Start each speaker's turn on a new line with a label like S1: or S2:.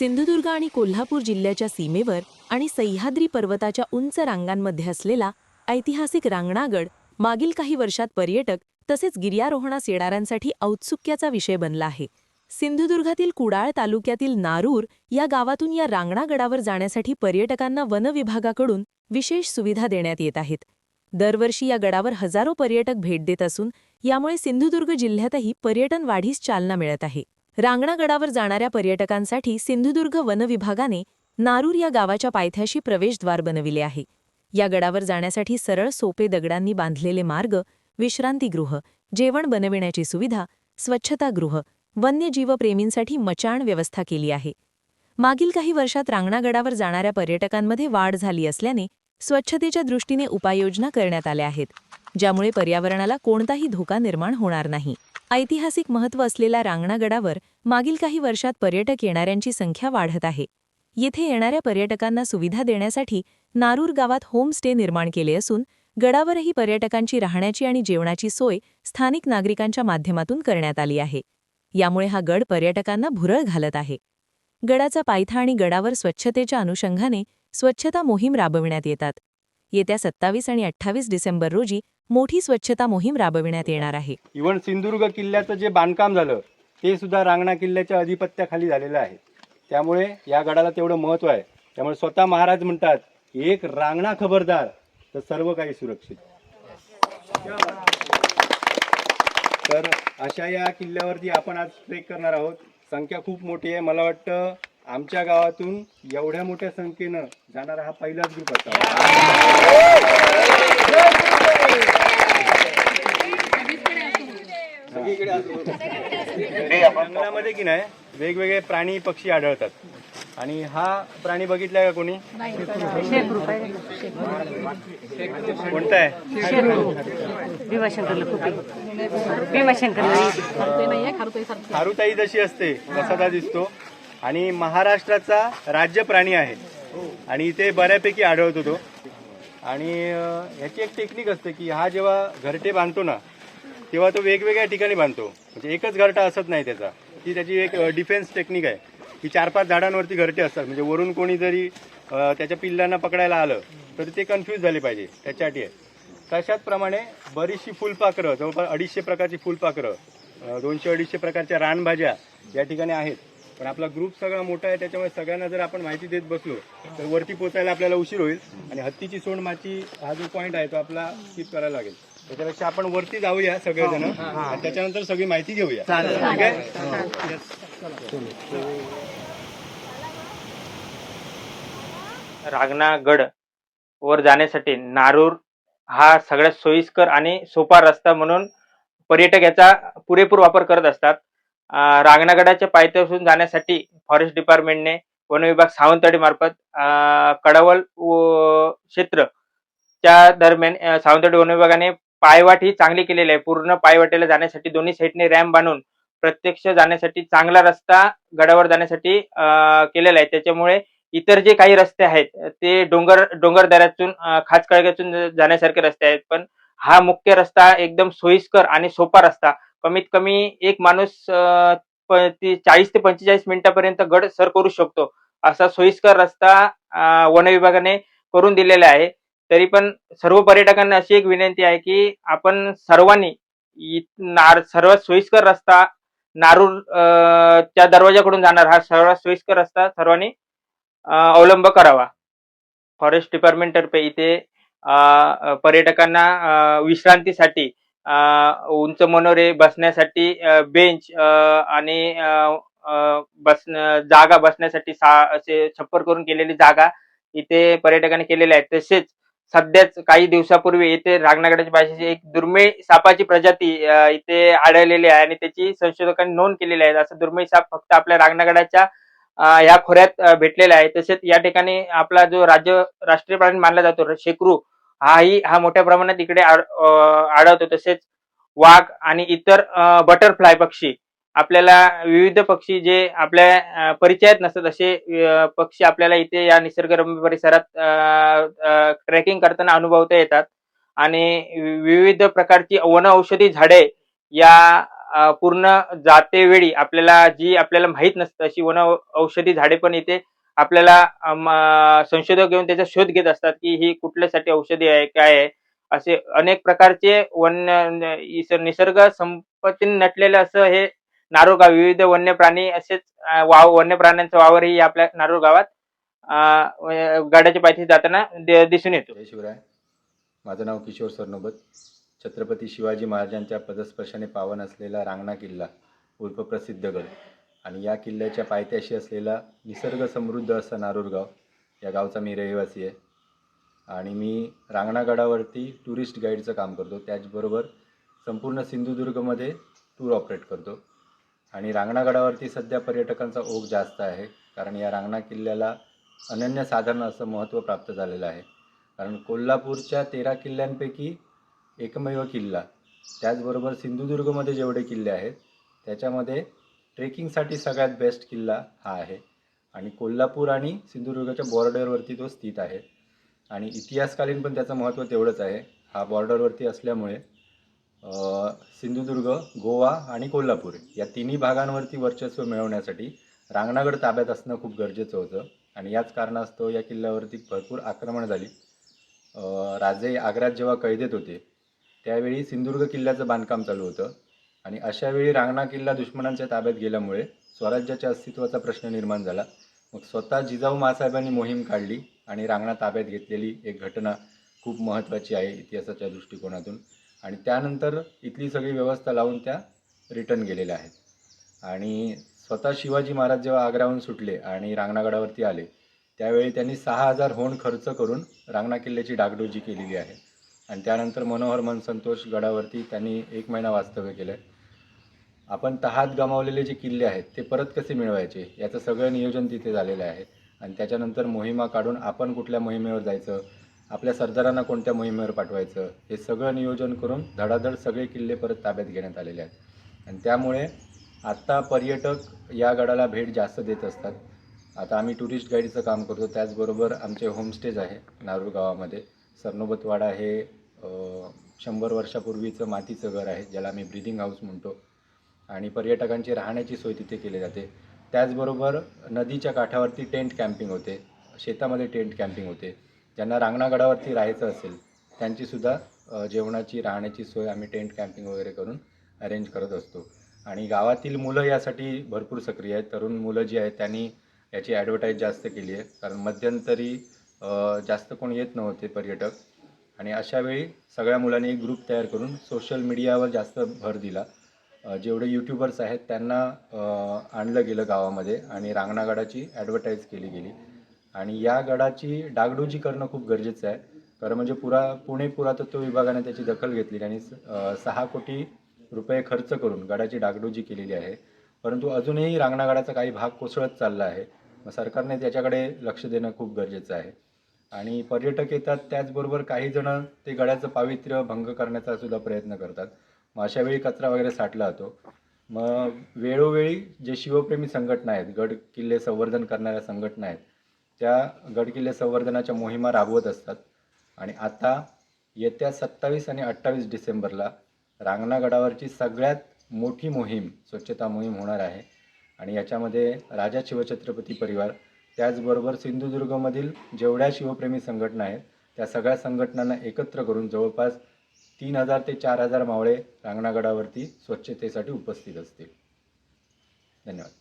S1: सिंधुदुर्ग आणि कोल्हापूर जिल्ह्याच्या सीमेवर आणि सह्याद्री पर्वताच्या उंच रांगांमध्ये असलेला ऐतिहासिक रांगणागड मागील काही वर्षात पर्यटक तसेच गिर्यारोहणास येणाऱ्यांसाठी औत्सुक्याचा विषय बनला आहे. सिंधुदुर्गातील कुडाळ तालुक्यातील नारूर या गावातून या रांगणागडावर जाण्यासाठी पर्यटकांना वनविभागाकडून विशेष सुविधा देण्यात येत आहेत. दरवर्षी या गडावर हजारो पर्यटक भेट देत असून यामुळे सिंधुदुर्ग जिल्ह्यातही पर्यटन वाढीस चालना मिळत आहे. रांगणागडावर जाणाऱ्या पर्यटकांसाठी सिंधुदुर्ग वनविभागाने नारूर या गावाच्या पायथ्याशी प्रवेशद्वार बनविले आहे. या गडावर जाण्यासाठी सरळ सोपे दगडांनी बांधलेले मार्ग विश्रांतीगृह जेवण बनविण्याची सुविधा स्वच्छतागृह वन्यजीवप्रेमींसाठी मचाण व्यवस्था केली आहे. मागील काही वर्षात रांगणागडावर जाणाऱ्या पर्यटकांमध्ये वाढ झाली असल्याने स्वच्छतेच्या दृष्टीने उपाययोजना करण्यात आल्या आहेत ज्यामुळे पर्यावरणाला कोणताही धोका निर्माण होणार नाही. ऐतिहासिक महत्त्व असलेल्या रांगणागडावर मागील काही वर्षात पर्यटक येणाऱ्यांची संख्या वाढत आहे. येथे येणाऱ्या पर्यटकांना सुविधा देण्यासाठी नारूर गावात होमस्टे निर्माण केले असून गडावरही पर्यटकांची राहण्याची आणि जेवणाची सोय स्थानिक नागरिकांच्या माध्यमातून करण्यात आली आहे. यामुळे हा गड पर्यटकांना भुरळ घालत आहे. गडाचा पायथा आणि गडावर स्वच्छतेच्या अनुषंगाने स्वच्छता मोहीम राबविण्यात येतात. येत्या सत्तावीस आणि अठ्ठावीस डिसेंबर रोजी मोठी स्वच्छता मोहीम राबविण्यात येणार आहे.
S2: इव्हन सिंधुदुर्ग किल्ल्याचं जे बांधकाम झालं ते सुद्धा रांगणा किल्ल्याच्या अधिपत्याखाली झालेलं आहे. त्यामुळे या गडाला तेवढं महत्त्व आहे. त्यामुळे स्वतः महाराज म्हणतात एक रांगणा खबरदार तर सर्व काही सुरक्षित. तर अशा या किल्ल्यावरती आपण आज ट्रेक करणार आहोत. संख्या खूप मोठी आहे. मला वाटतं आमच्या गावातून एवढ्या मोठ्या संख्येनं जाणारा हा पहिलाच ग्रुप असावा जंगलामध्ये की नाही वेगवेगळे प्राणी पक्षी आढळतात. आणि हा प्राणी बघितलाय का कोणी? कोणता आहे? खारुताई जशी असते तसा त्या दिसतो. आणि महाराष्ट्राचा राज्य प्राणी आहे. आणि इथे बऱ्यापैकी आढळतो तो. आणि ह्याची एक टेक्निक असते की हा जेव्हा घरटे बांधतो ना तेव्हा तो वेगवेगळ्या ठिकाणी बांधतो. म्हणजे एकच घरटा असत नाही त्याचा. ती त्याची एक डिफेन्स टेक्निक आहे. की चार पाच झाडांवरती घरटे असतात. म्हणजे वरून कोणी जरी त्याच्या पिल्लांना पकडायला आलं तर ते कन्फ्यूज झाले पाहिजे. त्याच्यासाठी आहे. तशाच प्रमाणे बरीचशी फुलपाखरं जवळपास अडीचशे प्रकारची फुलपाखरं दोनशे अडीचशे प्रकारच्या रानभाज्या या ठिकाणी आहेत. पण आपला ग्रुप सगळा मोठा आहे त्याच्यामुळे सगळ्यांना जर आपण माहिती देत बसलो तर वरती पोचायला आपल्याला उशीर होईल. आणि हत्तीची सोंड माची हा जो पॉईंट आहे तो आपला स्किप करायला लागेल. त्याच्यापेक्षा आपण वरती जाऊया सगळेजण. आणि त्याच्यानंतर सगळी माहिती घेऊया. ठीक आहे?
S3: रागनागड वर जाण्यासाठी नारूर हा सगळ्यात सोयीस्कर आणि सोपा रस्ता म्हणून पर्यटक याचा पुरेपूर वापर करत असतात. रांगणागडाच्या पायथ्यापासून जाण्यासाठी फॉरेस्ट डिपार्टमेंटने वन विभाग सावंतवाडी मार्फत कडवल व क्षेत्र च्या दरम्यान सावंतवाडी वन विभागाने पायवाट ही चांगली केलेली आहे. पूर्ण पायवाटेला जाण्यासाठी दोन्ही साईडने रॅम्प बांधून प्रत्यक्ष जाण्यासाठी चांगला रस्ता गडावर जाण्यासाठी केलेला आहे. त्याच्यामुळे इतर जे काही रस्ते आहेत ते डोंगर डोंगरदऱ्यातून अं, खाचखळग्यातून जाण्यासारखे रस्ते आहेत. पण हा मुख्य रस्ता एकदम सोयीस्कर आणि सोपा रस्ता कमीत कमी एक माणूस प- चाळीस ते पंचेचाळीस मिनिटापर्यंत गड सर करू शकतो. असा सोयीस्कर रस्ता वन विभागाने करून दिलेला आहे. तरी पण सर्व पर्यटकांना अशी एक विनंती आहे की आपण सर्वांनी नार सर्वात सोयीस्कर रस्ता नारूर च्या दरवाजाकडून जाणार. हा सर्वात सोयीस्कर रस्ता सर्वांनी अवलंब करावा. फॉरेस्ट डिपार्टमेंटतर्फे इथे पर्यटकांना विश्रांतीसाठी उंच मनोरे बसण्यासाठी बेंच आणि बस जागा बसण्यासाठी सा असे छप्पर करून केलेली जागा इथे पर्यटकांनी केलेल्या आहेत. तसेच सध्याच काही दिवसापूर्वी इथे रागनागडाच्या भाषेची एक दुर्मिळ सापाची प्रजाती इथे आढळलेली आहे आणि त्याची संशोधकांनी नोंद केलेली आहे. असं दुर्मिळ साप फक्त आपल्या रागनागडाच्या या खोऱ्यात भेटलेला आहे. तसेच या ठिकाणी आपला जो राज्य राष्ट्रीय प्राणी मानला जातो शेकरू हाही हा मोठ्या प्रमाणात इकडे आढळतो. तसेच वाघ आणि इतर बटरफ्लाय पक्षी. आपल्याला विविध पक्षी जे आपल्या परिचयात नसतात असे पक्षी आपल्याला इथे या निसर्गरम्य परिसरात ट्रेकिंग करताना अनुभवता येतात. आणि विविध प्रकारची वन औषधी झाडे या पूर्ण पूर्ण जातेवेळी आपल्याला जी आपल्याला माहीत नसतं अशी वन औषधी झाडे पण इथे आपल्याला संशोधक येऊन त्याचा शोध घेत असतात की ही कुठल्यासाठी औषधी आहे काय आहे? असे अनेक प्रकारचे वन्य निसर्ग संपत्तीने नटलेलं असं हे नारोळ गाव विविध वन्य प्राणी असेच वाव वन्य प्राण्यांचा वावर ही आपल्या नारोळ गावात अं, पायथी जाताना दिसून येतो.
S2: जय शिवराय. माझं नाव किशोर सरनोबत. छत्रपती शिवाजी महाराजांच्या पदस्पर्शाने पावन असलेला रांगणा किल्ला उर्फ प्रसिद्ध गड आणि या किल्ल्याच्या पायथ्याशी असलेला निसर्ग समृद्ध असा नारूरगाव या गावचा मी रहिवासी आहे. आणि मी रांगणागडावरती टुरिस्ट गाईडचं काम करतो. त्याचबरोबर संपूर्ण सिंधुदुर्गमध्ये टूर ऑपरेट करतो. आणि रांगणागडावरती सध्या पर्यटकांचा ओघ जास्त आहे कारण या रांगणा किल्ल्याला अनन्यसाधारण असं महत्त्व प्राप्त झालेलं आहे. कारण कोल्हापूरच्या तेरा किल्ल्यांपैकी एकमेव किल्ला त्याचबरोबर सिंधुदुर्गमध्ये जेवढे किल्ले आहेत त्याच्यामध्ये ट्रेकिंगसाठी सगळ्यात बेस्ट किल्ला हा आहे. आणि कोल्हापूर आणि सिंधुदुर्गच्या बॉर्डरवरती तो स्थित आहे. आणि इतिहासकालीन पण त्याचं महत्त्व तेवढंच आहे. हा बॉर्डरवरती असल्यामुळे सिंधुदुर्ग गोवा आणि कोल्हापूर या तिन्ही भागांवरती वर्चस्व मिळवण्यासाठी रांगणागड ताब्यात असणं खूप गरजेचं होतं. आणि याच कारणास्तव या किल्ल्यावरती भरपूर आक्रमण झाली. राजे आग्र्यात जेव्हा कैदेत होते त्यावेळी सिंधुदुर्ग किल्ल्याचं बांधकाम चालू होतं. आणि अशावेळी रांगणा किल्ला दुश्मनांच्या ताब्यात गेल्यामुळे स्वराज्याच्या अस्तित्वाचा प्रश्न निर्माण झाला. मग स्वतः जिजाऊ मासाहेबांनी मोहीम काढली आणि रांगणा ताब्यात घेतलेली एक घटना खूप महत्त्वाची आहे इतिहासाच्या दृष्टिकोनातून. आणि त्यानंतर इथली सगळी व्यवस्था लावून त्या रिटर्न गेलेल्या आहेत. आणि स्वतः शिवाजी महाराज जेव्हा आग्र्याहून सुटले आणि रांगणागडावरती आले त्यावेळी त्यांनी सहा हजार होण खर्च करून रांगणा किल्ल्याची डागडोजी केलेली आहे. आणि त्यानंतर मनोहर मन संतोष गडावरती त्यांनी एक महिना वास्तव्य केलं आहे आपण तहात गमावलेले जे किल्ले आहेत ते परत कसे मिळवायचे? याचं सगळं नियोजन तिथे झालेलं आहे. आणि त्याच्यानंतर मोहिमा काढून आपण कुठल्या मोहिमेवर जायचं? आपल्या सरदारांना कोणत्या मोहिमेवर पाठवायचं? हे सगळं नियोजन करून धडाधड सगळे किल्ले परत ताब्यात घेण्यात आलेले आहेत. आणि त्यामुळे आत्ता पर्यटक या गडाला भेट जास्त देत असतात. आता आम्ही टुरिस्ट गाईडचं काम करतो. त्याचबरोबर आमचे होमस्टेज आहे नारूर गावामध्ये. सरनोबतवाडा हे शंभर वर्षापूर्वीचं मातीचं घर आहे ज्याला आम्ही ब्रिदिंग हाऊस म्हणतो. आणि पर्यटकांची राहण्याची सोय तिथे केली जाते. त्याचबरोबर नदीच्या काठावरती टेंट कॅम्पिंग होते. शेतामध्ये टेंट कॅम्पिंग होते. ज्यांना रांगणागडावरती राहायचं असेल त्यांचीसुद्धा जेवणाची राहण्याची सोय आम्ही टेंट कॅम्पिंग वगैरे करून अरेंज करत असतो. आणि गावातील मुलं यासाठी भरपूर सक्रिय आहेत. तरुण मुलं जी आहेत त्यांनी याची ॲडव्हर्टाईज जास्त केली आहे. कारण मध्यंतरी जास्त कोण येत नव्हते पर्यटक. आणि अशावेळी सगळ्या मुलांनी एक ग्रुप तयार करून सोशल मीडियावर जास्त भर दिला. जेवढे यूट्यूबर्स आहेत त्यांना आणलं गेलं गावामध्ये आणि रांगणागडाची ॲडव्हर्टाईज केली गेली. आणि या गडाची डागडुजी करणं खूप गरजेचं आहे. खरं म्हणजे पुरा पुणे पुरातत्व विभागाने त्याची दखल घेतली आणि सहा कोटी रुपये खर्च करून गडाची डागडुजी केलेली आहे. परंतु अजूनही रांगणागडाचा काही भाग कोसळत चालला आहे. मग सरकारने त्याच्याकडे लक्ष देणं खूप गरजेचं आहे. आणि पर्यटक येतात त्याचबरोबर काही जण ते गडाचं पावित्र्य भंग करण्याचा सुद्धा प्रयत्न करतात. मग अशावेळी कचरा वगैरे साठला जातो. मग वेळोवेळी जे शिवप्रेमी संघटना आहेत गड किल्ले संवर्धन करणाऱ्या संघटना आहेत त्या गडकिल्ले संवर्धनाच्या मोहिमा राबवत असतात. आणि आता येत्या सत्तावीस आणि अठ्ठावीस डिसेंबरला रांगणागडावरची सगळ्यात मोठी मोहीम स्वच्छता मोहीम होणार आहे. आणि याच्यामध्ये राजा शिवछत्रपती परिवार त्याचबरोबर सिंधुदुर्गमधील जेवढ्या शिवप्रेमी संघटना आहेत त्या सगळ्या संघटनांना एकत्र करून जवळपास तीन हजार ते चार हजार मावळे रांगणागडावरती स्वच्छतेसाठी उपस्थित असतील. धन्यवाद.